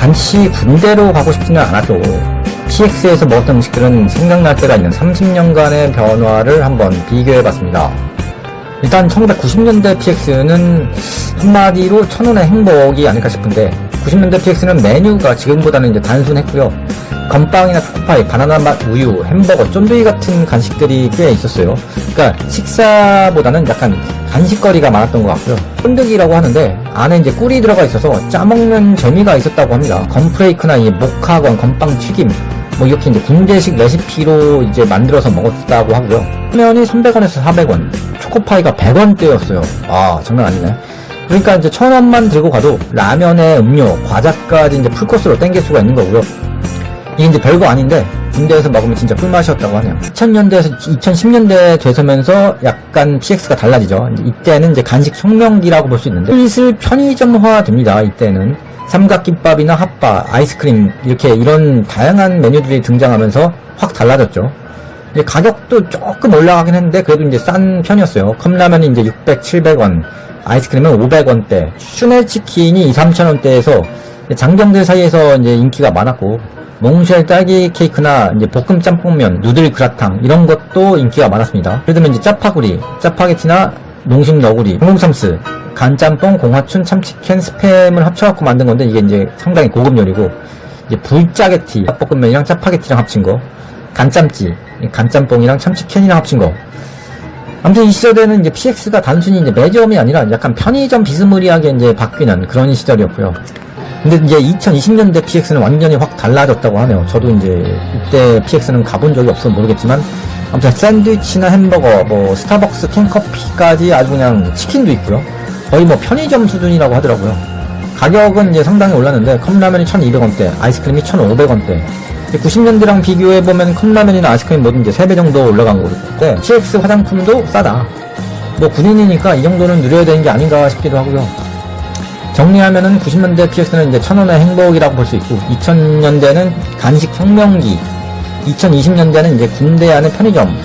단지 군대로 가고 싶지는 않아도 PX에서 먹었던 음식들은 생각날 때가 있는 30년간의 변화를 한번 비교해봤습니다. 일단 1990년대 PX는 한마디로 천원의 행복이 아닐까 싶은데 90년대 PX는 메뉴가 지금보다는 이제 단순했고요. 건빵이나 초코파이, 바나나 맛 우유, 햄버거, 쫀득이 같은 간식들이 꽤 있었어요. 그러니까 식사보다는 약간 간식거리가 많았던 것 같고요. 쫀득이라고 하는데 안에 이제 꿀이 들어가 있어서 짜먹는 재미가 있었다고 합니다. 건프레이크나 이 목화건, 건빵 튀김 뭐 이렇게 이제 군대식 레시피로 이제 만들어서 먹었다고 하고요. 면이 300원에서 400원, 초코파이가 100원대였어요. 아, 장난 아니네. 그러니까 이제 천 원만 들고 가도 라면에 음료, 과자까지 이제 풀코스로 땡길 수가 있는 거고요. 이게 이제 별거 아닌데 군대에서 먹으면 진짜 꿀맛이었다고 하네요. 2000년대에서 2010년대 되서면서 약간 PX가 달라지죠. 이때는 이제 간식 혁명기라고 볼 수 있는데 슬슬 편의점화 됩니다. 이때는 삼각김밥이나 핫바, 아이스크림 이렇게 이런 다양한 메뉴들이 등장하면서 확 달라졌죠. 가격도 조금 올라가긴 했는데 그래도 이제 싼 편이었어요. 컵라면이 이제 600, 700원, 아이스크림은 500원대, 슈넬치킨이 2, 3천원대에서 장병들 사이에서 이제 인기가 많았고 몽쉘 딸기 케이크나 이제 볶음 짬뽕면, 누들 그라탕 이런 것도 인기가 많았습니다. 예를 들면 이제 짜파구리, 짜파게티나 농심 너구리, 홍삼스, 간짬뽕, 공화춘, 참치캔, 스팸을 합쳐갖고 만든 건데 이게 이제 상당히 고급 요리고 이제 불짜게티, 볶음면이랑 짜파게티랑 합친 거, 간짬찌, 간짬뽕이랑 참치캔이랑 합친 거. 아무튼 이 시절에는 이제 PX가 단순히 이제 매점이 아니라 약간 편의점 비스무리하게 이제 바뀌는 그런 시절이었고요. 근데 이제 2020년대 PX는 완전히 확 달라졌다고 하네요. 저도 이제 이때 PX는 가본 적이 없어서 모르겠지만 아무튼 샌드위치나 햄버거, 뭐 스타벅스 캔커피까지 아주 그냥 치킨도 있고요. 거의 뭐 편의점 수준이라고 하더라고요. 가격은 이제 상당히 올랐는데 컵라면이 1200원대, 아이스크림이 1500원대. 90년대랑 비교해보면 컵라면이나 아이스크림 뭐든 이제 3배 정도 올라간 거고 PX 화장품도 싸다. 뭐 군인이니까 이 정도는 누려야 되는 게 아닌가 싶기도 하고요. 정리하면은 90년대 PX는 이제 천원의 행복이라고 볼 수 있고 2000년대는 간식 혁명기 2020년대는 이제 군대 안의 편의점